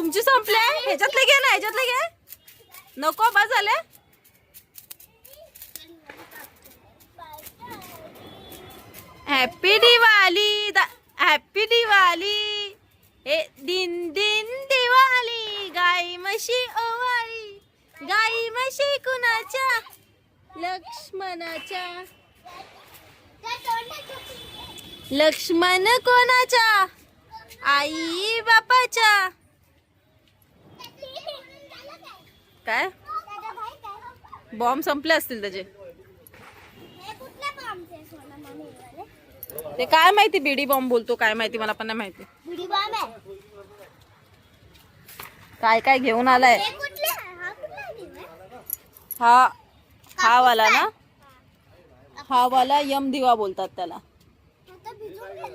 तुमची संपले? ह्याच्यातले घे ना ह्याच्यातले घे. नको बा झाले. हॅपी दिवाळी हॅपी दिवाळी हे दिन दिन दिवाळी गाई म्हशी ओवाळी. गाई म्हशी कुणाच्या? लक्ष्मणाच्या. लक्ष्मण कोणाच्या? आई बापाच्या. काय? बॉम्ब संपले असतील त्याचे. ते काय माहिती बीडी बॉम्ब बोलतो काय माहिती मला पण नाही माहिती. काय काय घेऊन आलाय? हा हा वाला ना? हा वाला यम दिवा बोलतात त्याला.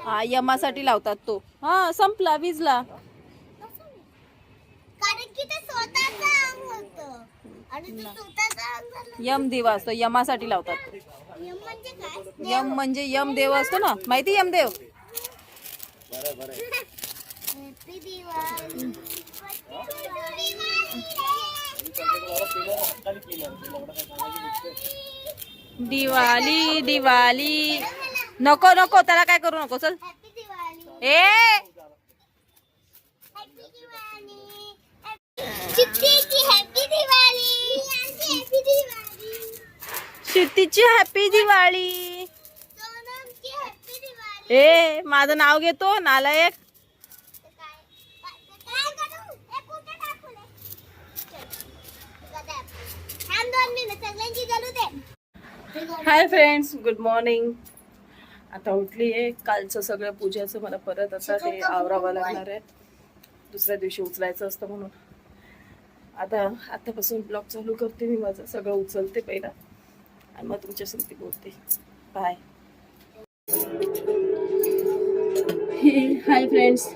हा यमासाठी लावतात तो. हा संपला विजला यम दिवा असतो यमासाठी लावतात. यम म्हणजे यम देव असतो ना. माहिती यमदेव हॅपी दिवाळी दिवाळी दिवाळी नको नको त्याला काय करू नको चल. ए! हॅपी दिवाळी हॅपी दिवाळी शिर्तीची हॅपी दिवाळी. ए माझं नाव घेतो नालायक. हाय फ्रेंड्स गुड मॉर्निंग आता उठली आहे. कालचं सगळं पूजाचं मला परत आता ते आवरावं लागणार आहे. दुसऱ्या दिवशी उचलायचं असतं म्हणून. आता आतापासून ब्लॉग चालू करते मी माझं सगळं उचलते पहिला. आणि मग तुमच्यासोबत बोलते. बाय हाय फ्रेंड्स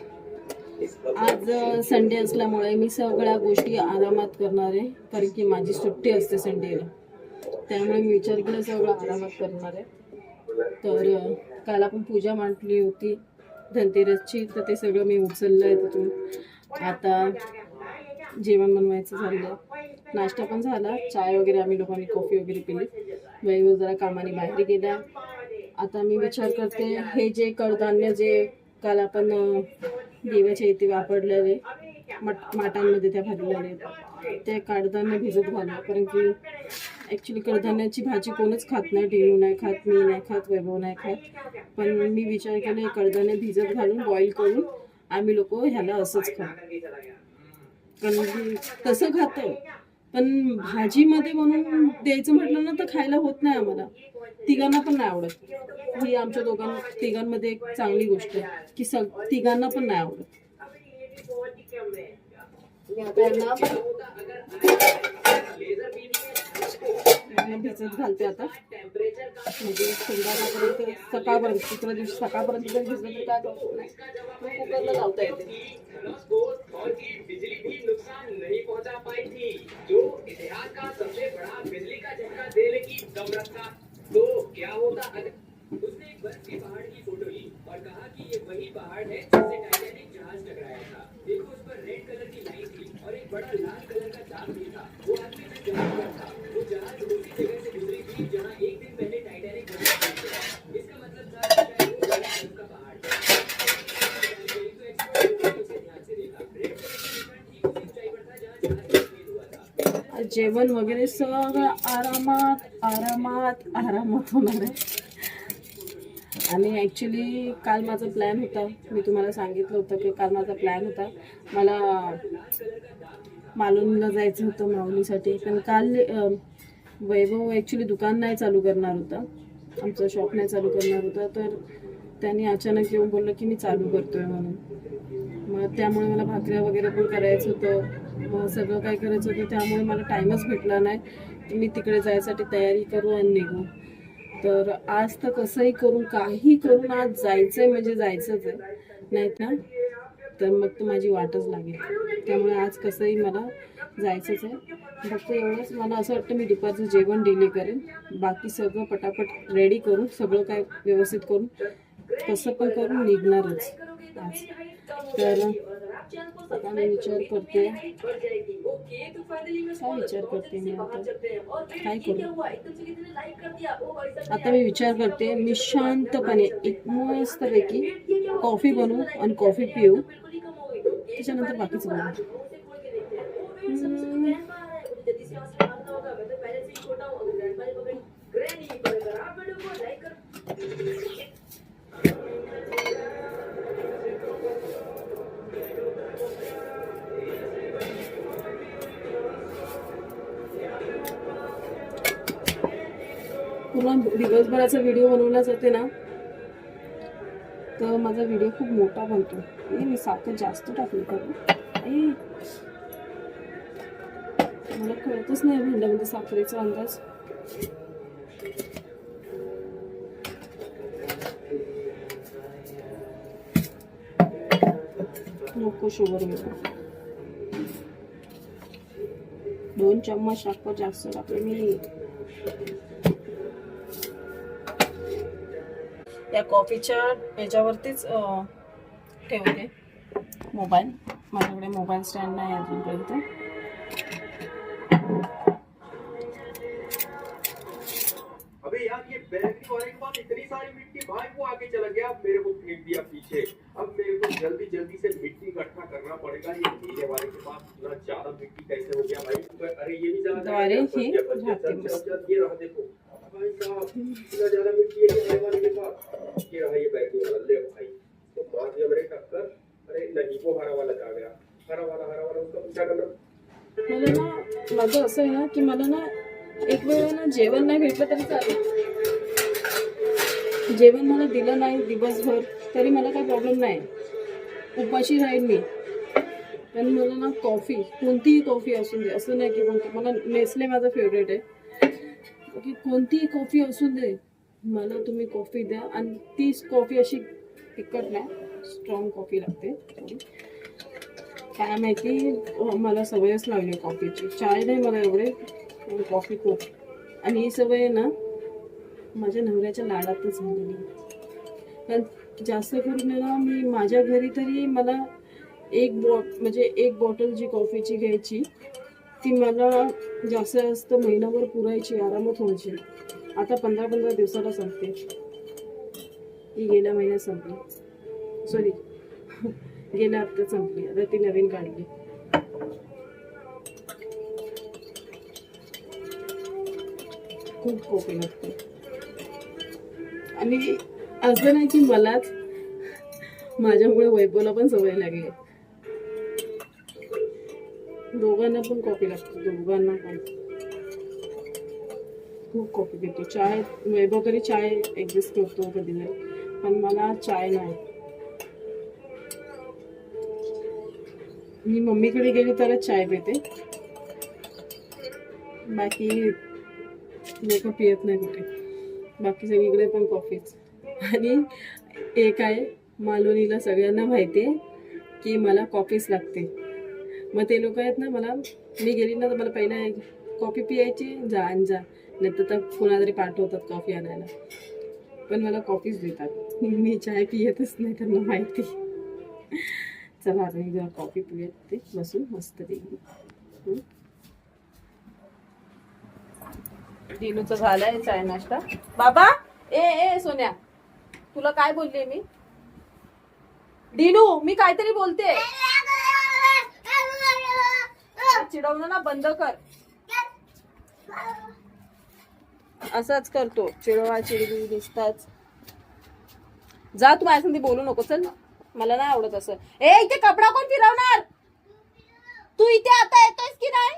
आज संडे असल्यामुळे मी सगळ्या गोष्टी आरामात करणार आहे कारण की माझी सुट्टी असते संडेला त्यामुळे मी विचार केला सगळं आरामात करणार आहे. तर काल आपण पूजा मांडली होती धनतेरसची तर ते सगळं मी उचललं आहे तिथून. आता जेवण बनवायचं झालं. नाश्ता पण झाला. चाय वगैरे आम्ही लोकांनी कॉफी वगैरे पिली. वैभव जरा कामाने बाहेर गेला आता मी विचार करते हे जे कडधान्य जे काल आपण अं, देवाच्या इथे वापरलेले मट माटांमध्ये त्या भरलेले ते कडधान्य भिजत घालू कारण की ॲक्च्युली कडधान्याची भाजी कोणच खात नाही. टिनू नाही खात मी नाही खात वैभव नाही खात. पण मी विचार केला हे कडधान्य भिजत घालून बॉईल करून आम्ही लोक ह्याला असंच खाऊ. कारण तसं खातो पण भाजीमध्ये म्हणून द्यायचं म्हटलं ना तर खायला होत नाही आम्हाला. तिघांना पण नाही आवडत. ही आमच्या दोघां तिघांमध्ये एक चांगली गोष्ट आहे की सग तिघांना पण नाही आवडत. त्यांना भिजत घालते आता. म्हणजे संध्याकाळपर्यंत सकाळपर्यंत तिसऱ्या दिवशी सकाळपर्यंत जर भिजलं तर काय करतो कुकरला लावता येते. बिजली जो का झटका की दम रखा तो क्या होता? अगर उसने एक बर्फ़ के पहाड़ की फ़ोटो ली और कहा कि ये वही पहाड़ है जिससे टाइटैनिक जहाज़ टकराया था। देखो उस पर रेड कलर की लाइन थी और एक बड़ा लाल कलर का दाग भी था। वो आदमी जहाज़ पर था, वो जहाज़ उसी जगह से गुजरी थी जहाँ एक दिन पहले। इसका मतलब था कि शायद वो बड़ा बर्फ़ का पहाड़ था। यही तो एक्सपर्ट ने उसे ध्यान से देखा रेड कलर का निशान ठीक उसी ऊंचाई पर था जहाँ जहाज़ का छेद हुआ था जेवण वगैरे सगळं आरामात आरामात आरामात होणार आहे आणि ॲक्च्युली काल माझा प्लॅन होता. मी तुम्हाला सांगितलं होतं की काल माझा प्लॅन होता. मला मालवणला जायचं होतं माऊलीसाठी. पण काल वैभव ॲक्च्युली दुकान नाही चालू करणार होता. आमचं शॉप नाही चालू करणार होता. तर त्यांनी अचानक येऊन बोललं की मी चालू करतोय म्हणून. मग त्यामुळे मला भाकऱ्या वगैरे पण करायचं होतं. मग सगळं काय करायचं होतं त्यामुळे मला टाईमच भेटला नाही. मी तिकडे जायसाठी तयारी करू आणि निघू. तर आज तर कसंही करून काही करून आज जायचंय म्हणजे जायचंच आहे. नाहीत ना तर मग तर माझी वाटच लागेल. त्यामुळे आज कसंही मला जायचंच आहे. फक्त एवढंच मला असं वाटतं मी दुपारचं जेवण डिले करेन. बाकी सगळं पटापट रेडी करून सगळं काय व्यवस्थित करून कसं पण करून निघणारच. आज. तर आता मी विचार करते काय विचार करते मी आता काय करू आता मी विचार करते मी शांतपणे एक मस्तपैकी कॉफी बनवू आणि कॉफी पिऊ त्याच्यानंतर बाकीचं बनवू हम्म, पूर्ण दिवसभराचा व्हिडिओ बनवला जाते ना तर माझा व्हिडिओ खूप मोठा बनतो. ए, मी साखर जास्त टाकली करू मला कळतच नाही भांड्यामध्ये साखरेचा अंदाज. नको शुगर नको दोन चम्मच साखर जास्त टाकले मी. त्या कॉफीच्या याच्यावरतीच ठेवते. मोबाईल. माझ्याकडे मोबाईल स्टँड नाही अजूनपर्यंत. अबे यार ये बैटरी होने के बाद इतनी सारी मिट्टी भाई वो आगे चला गया। मेरे को फेंक दिया पीछे। अब मेरे को जल्दी जल्दी से मिट्टी इकट्ठा करना पड़ेगा। ये नीले वाले के पास इतना ज़्यादा मिट्टी कैसे हो गया भाई? अरे ये भी ज़्यादा ये रहा देखो। भाई साहब इतना ज्यादा मिट्टी है वाले के पास ये रहा ये वाला ले भाई तो मार दिया टक्कर अरे नहीं वो हरा वाला आ गया हरा वाला हरा वाला उसका पीछा करना मला ना माझं असं आहे ना की मला ना एक वेळ ना जेवण नाही भेटलं तरी चालेल. जेवण मला दिलं नाही दिवसभर तरी मला काही प्रॉब्लेम नाही. उपाशी राहील मी. पण मला ना कॉफी कोणतीही कॉफी असून दे असं नाही की कोणती मला नेसले माझं फेवरेट आहे. की कोणतीही कॉफी असू दे मला तुम्ही कॉफी द्या. आणि तीच कॉफी अशी तिखट नाही स्ट्रॉंग कॉफी लागते काय माहिती मला सवयच लागली कॉफीची चाय नाही मला एवढे कॉफी खूप. आणि ही सवय आहे ना माझ्या नवऱ्याच्या लाडातच झालेली कारण जास्त करून ना मी माझ्या घरी तरी मला एक बॉट म्हणजे एक बॉटल जी कॉफीची घ्यायची ती मला जास्त जास्त महिनाभर पुरायची आरामात व्हायची आता पंधरा पंधरा दिवसाला संपते. ती गेल्या महिन्यात संपली. सॉरी गेल्या हप्त्यात संपली. आता ती नवीन काढली. खूप कॉफी लागते आणि असं नाही की मलाच माझ्यामुळे वैभवला पण सवय लागली. दोघांना पण कॉफी लागते. दोघांना पण. खूप कॉफी पितो चाय वैभव तरी चाय ऍडजस्ट करतो कधी नाही. पण मला चाय नाही. मी मम्मीकडे गेली तरच चाय पिते. बाकी लोक पियत नाही कुठे. बाकी सगळीकडे पण कॉफीच आणि एक आहे मालवणीला सगळ्यांना माहिती आहे की मला कॉफीच लागते. मग ते लोक आहेत ना मला मी गेली ना तर मला पहिला कॉफी पियायची जा आणि जा. नाही तर तर कोणातरी पाठवतात कॉफी आणायला. पण मला कॉफीच देतात. मी चाय पियतच नाही त्यांना माहिती. चला आता मी जेव्हा कॉफी पियत ते बसून मस्त देईल दिनूचं झालंय चाय नाश्ता. बाबा ए ए सोन्या तुला काय बोलले मी? डिनू मी काहीतरी बोलते. चिडवणं ना बंद कर. असंच करतो चिडवा चिडवी दिसताच जा तू माझ्या संधी बोलू नको. चल मला नाही आवडत असं. ए इथे कपडा कोण फिरवणार? तू इथे आता येतोयस की नाही?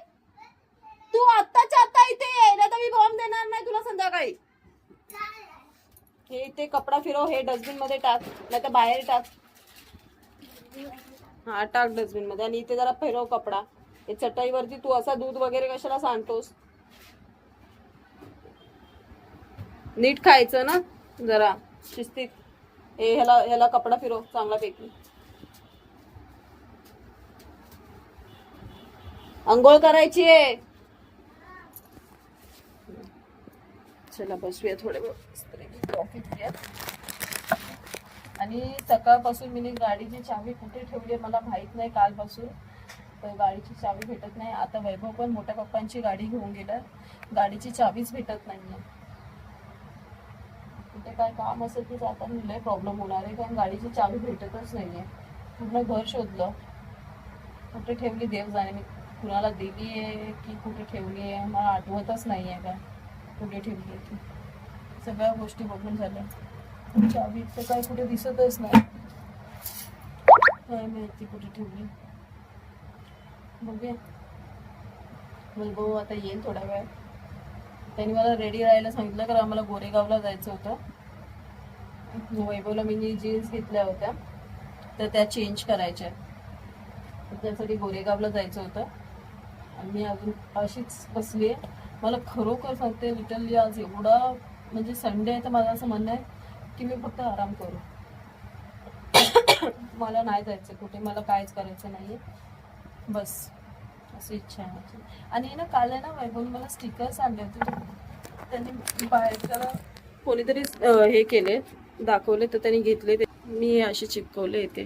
तू आत्ताच्या आता इथे ये तर मी बॉम्ब देणार नाही तुला संध्याकाळी. हे इथे कपडा फिरव हे डस्टबिनमध्ये टाक नाही तर बाहेर टाक. हा टाक डस्टबिनमध्ये आणि इथे जरा फिरव कपडा. हे चटईवरती तू असा दूध वगैरे कशाला सांडतोस? नीट खायचं ना जरा. शिस्तीत. हे ह्याला ह्याला कपडा फिरव चांगला पैकी. अंघोळ करायची आहे. चला बसूया थोडे आणि सकाळपासून मी गाडीची चावी कुठे ठेवली मला माहीत नाही कालपासून. गाडीची चावी भेटत नाही. आता वैभव पण मोठ्या पप्पांची गाडी घेऊन गेला. गाडीची चावीच भेटत नाही आहे कुठे काय काम असेल ते जाताना लय प्रॉब्लेम होणार आहे. कारण गाडीची चावी भेटतच नाही आहे पूर्ण घर शोधलं. कुठे ठेवली देव जाणे मी कुणाला दिली आहे की कुठे ठेवली आहे? मला आठवतच नाही आहे का कुठे ठेवली आहे ती. सगळ्या गोष्टी बघून झाल्या. चावी तर काय कुठे दिसतच नाही. काय माहिती कुठे ठेवली. बघूया. वैभव आता येईल थोड्या वेळ. त्यांनी मला रेडी राहायला सांगितलं कारण आम्हाला गोरेगावला जायचं होतं. वैभवला मी जीन्स घेतल्या होत्या तर त्या चेंज करायच्या त्यासाठी गोरेगावला जायचं होतं. आणि मी अजून अशीच बसली आहे. मला खरोखर सांगते लिटरली आज एवढा म्हणजे संडे आहे तर माझं असं म्हणणं आहे की मी फक्त आराम करू. मला नाही जायचं कुठे मला काहीच करायचं नाही आहे बस. अशी इच्छा आहे माझी. आणि ना काल आहे ना वैभव मला स्टिकर्स आणले होते. त्यांनी बाहेर कोणीतरी हे केले दाखवले तर त्यांनी घेतले ते. मी असे चिपकवले इथे.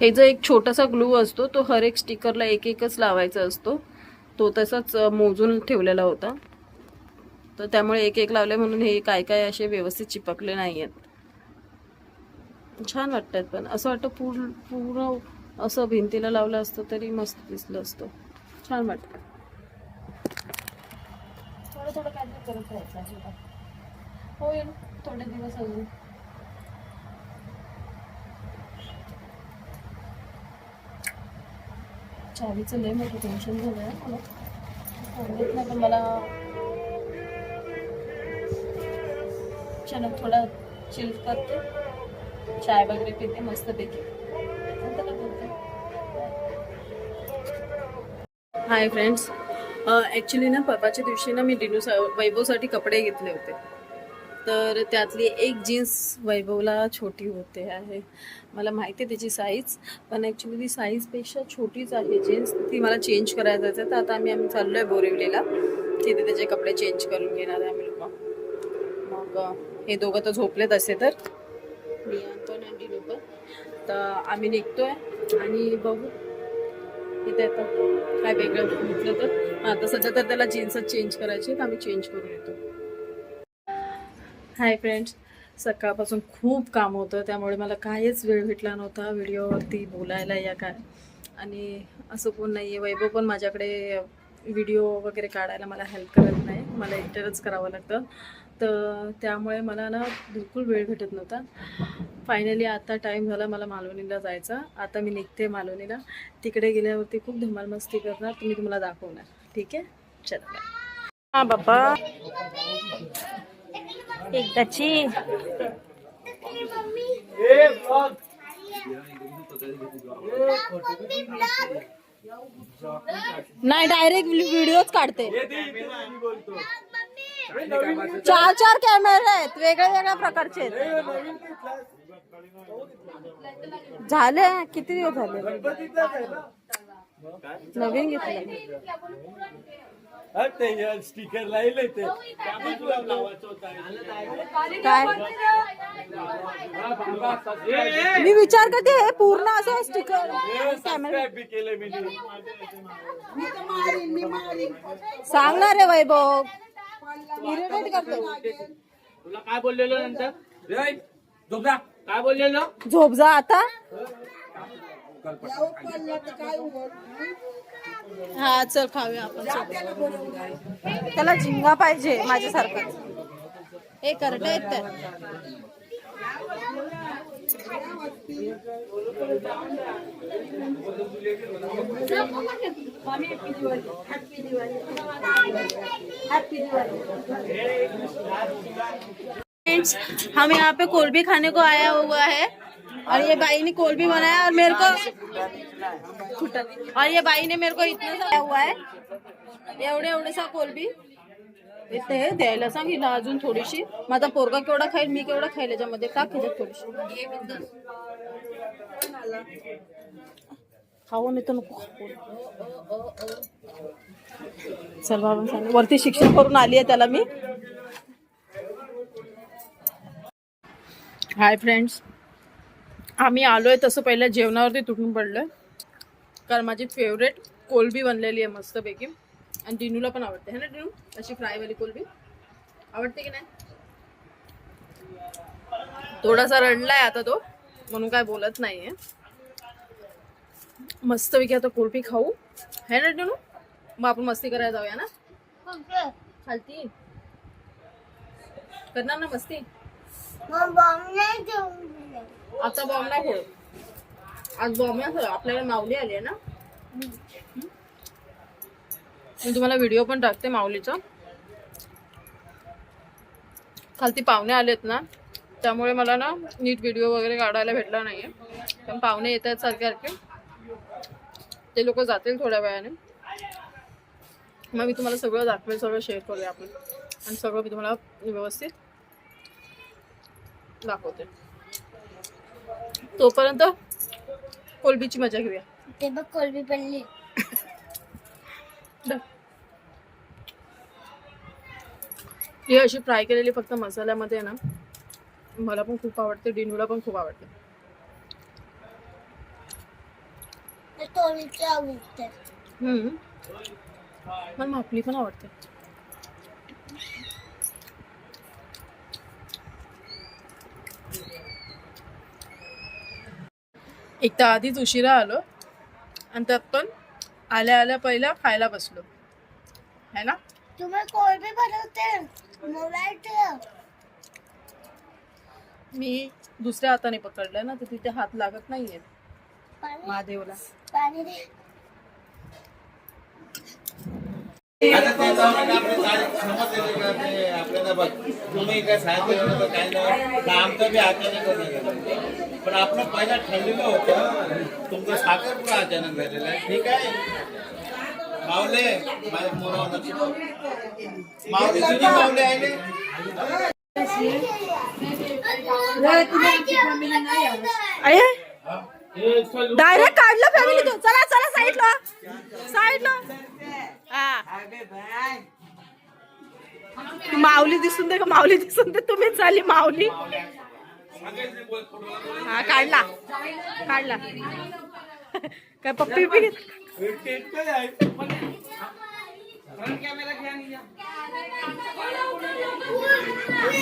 हे जो एक छोटासा ग्लू असतो तो हर एक स्टिकरला एक एकच लावायचा असतो. तो तसाच मोजून ठेवलेला होता. तर त्यामुळे एक एक लावले म्हणून हे काय काय असे व्यवस्थित चिपकले नाही आहेत छान वाटतात पण. असं वाटतं पूर्ण पूर्ण असं भिंतीला लावलं असतं तरी मस्त दिसलं असतं. छान वाटतं. थोडं थोडं काहीतरी करत राहायचं होईल थोडे दिवस अजून. चावीचं लय मोठं टेन्शन झालं आहे मला सांगितलं पण मला. चलो थोडा चिल करते. चाय वगैरे पिते मस्तपैकी. नंतर हाय फ्रेंड्स ॲक्च्युली ना परवाच्या दिवशी ना मी डिनू वैभवसाठी कपडे घेतले होते. तर त्यातली एक जीन्स वैभवला छोटी होते आहे. मला माहिती आहे त्याची साईज पण ॲक्च्युली ती साईजपेक्षा छोटीच आहे जीन्स. ती मला चेंज करायचं आहे. तर आता आम्ही आम्ही चाललो आहे बोरिवलीला. तिथे त्याचे कपडे चेंज करून घेणार आहे आम्ही लोक. मग हे दोघं तर झोपलेत असे तर. मी पण आणि डिनू पण तर आम्ही निघतोय आणि बघू. इथे आता काय वेगळं म्हटलं तर. आता सध्या तर त्याला जीन्सच चेंज करायची तर आम्ही चेंज करून येतो. हाय फ्रेंड्स सकाळपासून खूप काम होतं त्यामुळे मला काहीच वेळ भेटला नव्हता व्हिडिओवरती बोलायला या काय आणि असं कोण नाही आहे वैभव पण माझ्याकडे व्हिडिओ वगैरे काढायला मला हेल्प करत नाही मला एकट्यालाच करावं लागतं. तर त्यामुळे मला ना बिलकुल वेळ भेटत नव्हता. फायनली आता टाईम झाला मला मालवणीला जायचा. आता मी निघते मालवणीला. तिकडे गेल्यावरती खूप धमाल मस्ती करणार तुम्ही तुम्हाला दाखवणार. ठीक आहे? चला. हां बाप्पा. एकदाची. नाही डायरेक्ट व्हिडिओच काढते. चार चार कॅमेरे आहेत. वेगळ्या वेगळ्या प्रकारचे आहेत. झाले किती दिवस झाले? नवीन घेतले स्टिकर लावले ते काय मी विचार करते हे पूर्ण असं स्टिकर कॅमेरा केलं मी सांगणार आहे वैभव. इरिटेट करतो. तुला काय बोललेलो नंतर? काय बोललेलो? झोप जा आता. हा चल खाऊया आपण चल. त्याला झिंगा पाहिजे हे करत आहेत तर फ्रेंड्स हम यहाँ पे कोलबी खाने को आया हुआ है और ये भाई ने कोलबी बनाया और मेरे को और ये भाई ने मेरे को इतना सा हुआ है। एवढे एवढेसा कोलबी इथे हे द्यायला सांग हिला अजून थोडीशी. माझा पोरगा केवढा खाईल मी केवढा खाईल याच्यामध्ये? टाक ह्याच्यात थोडीशी. खाऊ नाही तर नको. खाऊ. चल बाबा सांग वरती शिक्षण करून आली आहे त्याला मी. हाय फ्रेंड्स आम्ही आलो आहे तसं पहिल्या जेवणावरती तुटून पडलो कारण माझी फेवरेट कोलबी बनलेली आहे मस्तपैकी. आणि डिनूला पण आवडते है ना डिनू अशी फ्रायवाली कोलबी. आवडते की नाही? थोडासा रडलाय आता तो म्हणून काय बोलत नाहीये. मस्तपैकी आता कोलबी खाऊ. है ना डिनू मग आपण मस्ती करायला जाऊया ना? खालती. करणार ना मस्ती. आता बॉम्ब नाही फोड आज बॉम्बे आपल्याला माऊली आली आहे ना? मी तुम्हाला व्हिडिओ पण टाकते माऊलीचा. खालती पाहुणे आलेत ना त्यामुळे मला ना नीट व्हिडिओ वगैरे काढायला भेटला नाहीये. पण पाहुणे येत आहेत सारखे सारखे ते लोक जातील थोड्या वेळाने. मग मी तुम्हाला सगळं दाखवेल सगळं शेअर करूया आपण. आणि सगळं मी तुम्हाला व्यवस्थित दाखवते. तोपर्यंत कोलबीची मजा घेऊया. ते बघ कोलबी पडली. ही अशी फ्राय केलेली फक्त मसाल्यामध्ये ना. मला पण खूप आवडते डिनूला पण खूप आवडते. मला मापली पण आवडते. एक तर आधीच उशिरा आलो आणि त्यात पण आल्या आल्या पहिल्या खायला बसलो. है ना? तुम्ही कोलबी बनवते? मी दुसऱ्या हाताने पकडलंय ना तर तिथे हात लागत नाहीये. महादेवला. पाणी दे. आता ते जाऊन आता आपलं तारीख समजलेली का ते आपल्याला बघ तुम्ही काय सांगितलं नव्हतं काय नाही. तर आमचं बी अचानक पण आपलं पहिला ठरलेलं होतं तुमचं साखर पुरा अचानक झालेलं आहे. ठीक आहे? मावले माझ्या मुलावर मावले तुझी मावले आहे डायरेक्ट काढलं फॅमिली तू. चला चला साईडला साईडला हा. माऊली दिसून दे का माऊली दिसून दे. तुम्ही चालली माऊली. हा काढला. काढला. काय पप्पी घेत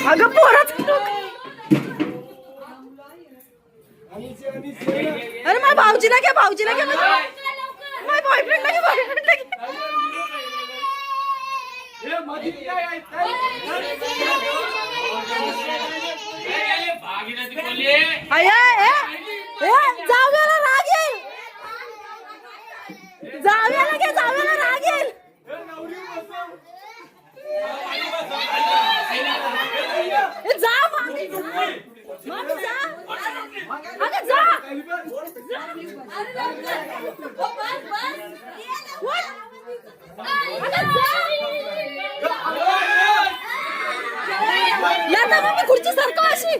अगं पोराच अरे माझ्या भाऊजीला घ्या भाऊजीला घ्या माझ्या बॉयफ्रेंडला घ्या बॉयफ्रेंडला घ्या जाऊयाला राग जाऊयाला जाऊयाला जा मागे जा. मागे जा. अगं, जा. What? अगं, जा. या तर मग अशी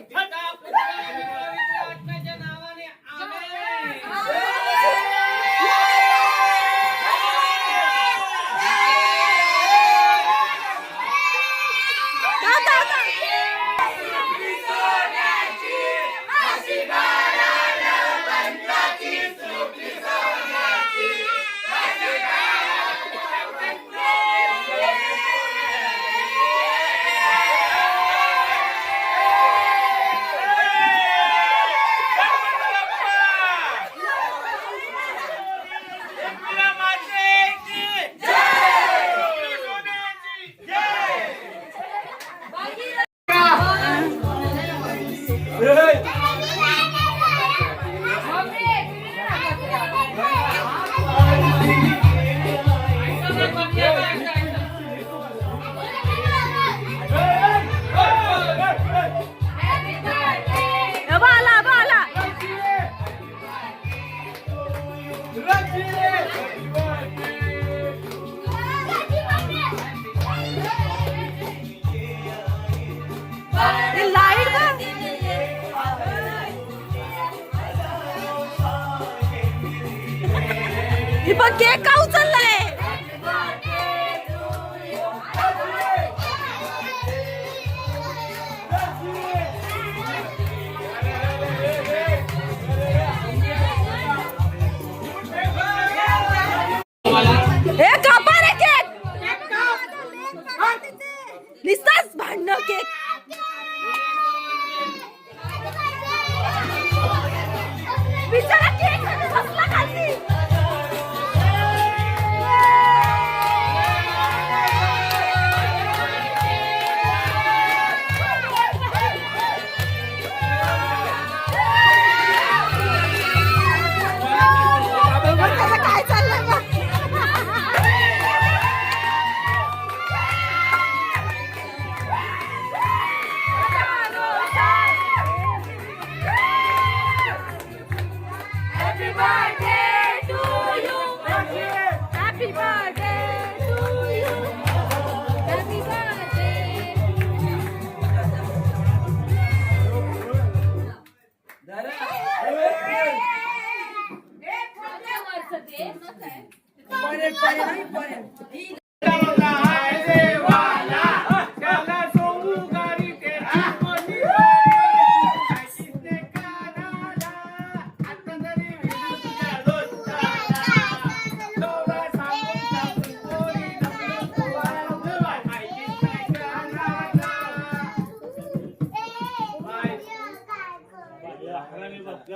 你把给搞真了。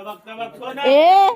ए?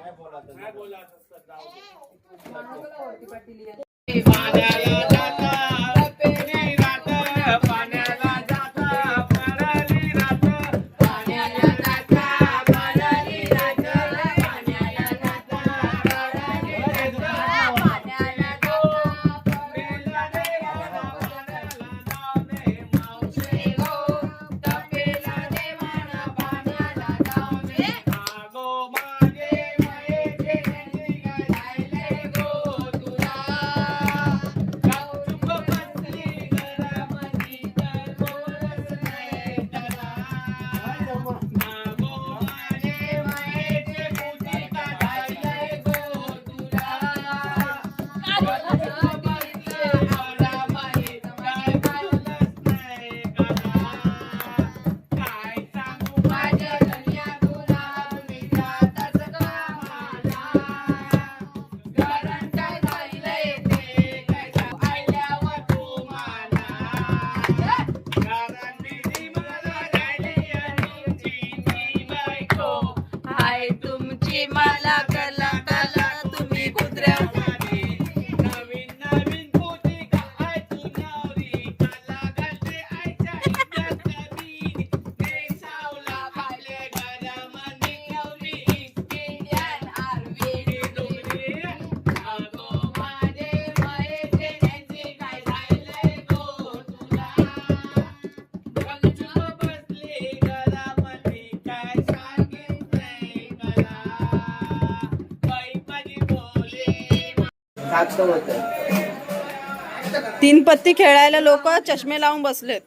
तीन पत्ती खेळायला लोक चष्मे लावून बसलेत.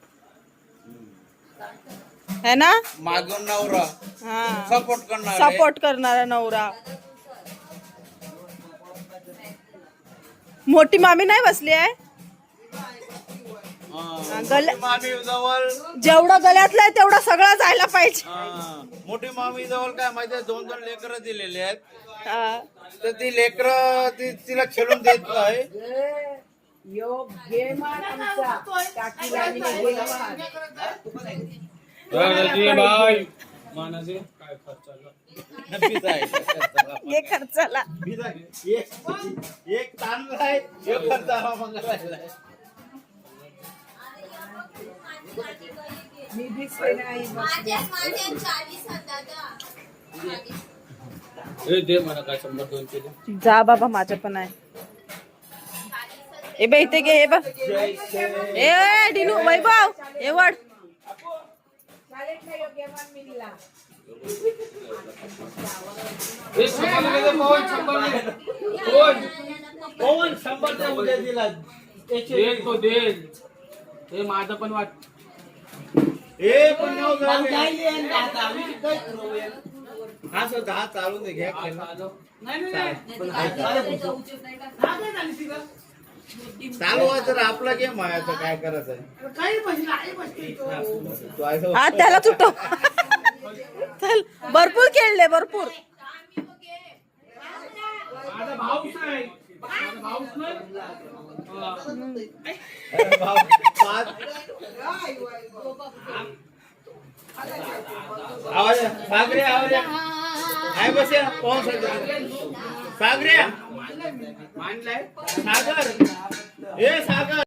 है ना? मागून नवरा. हा. सपोर्ट करणार. सपोर्ट करणारा नवरा. मोठी मामी नाही बसली आहे? गल- मामी जवळ. जेवढं गल्यातलं आहे तेवढं सगळं जायला पाहिजे. मोठी मामी जवळ काय माहितीये दोन दोन लेकर दिलेले आहेत. हा. तर ती लेकर ती तिला खेळून देत नाही भाई मानाचे काय खर्च आला पिझ्झा आहे. ये खर्चाला पिझ्झा. एक एक तांदूळ आहे एक खर्चाला मंगळायला आहे. माझ्या माझ्या चाळीस हजार हे दे मला काय शंभर दोनशे दे जा बाबा माझं पण आहे. ए बे इथे घे हे बघ. ए डिनू वैभव हे वड. हे शंभर दे पवन शंभर दे पवन. पवन शंभर द्या उद्या दिला. दे तो दे. हे माझं पण वाट. हे पण झालं. नाही नाही, नाही हाय का? दहा काय झाली ती गं? चालू आहे तर आपला गेम आहे आता काय करायचं आहे. तू हा त्याला सुटो चल भरपूर खेळले भरपूर माझा भाऊच आहे माझा भाऊच नाही हा. भाऊ, पाच. आवाज आहे. सागरे आवाज आहे. आहे बस या पाहून सागरे सागरे मांडलाय सागर ए सागर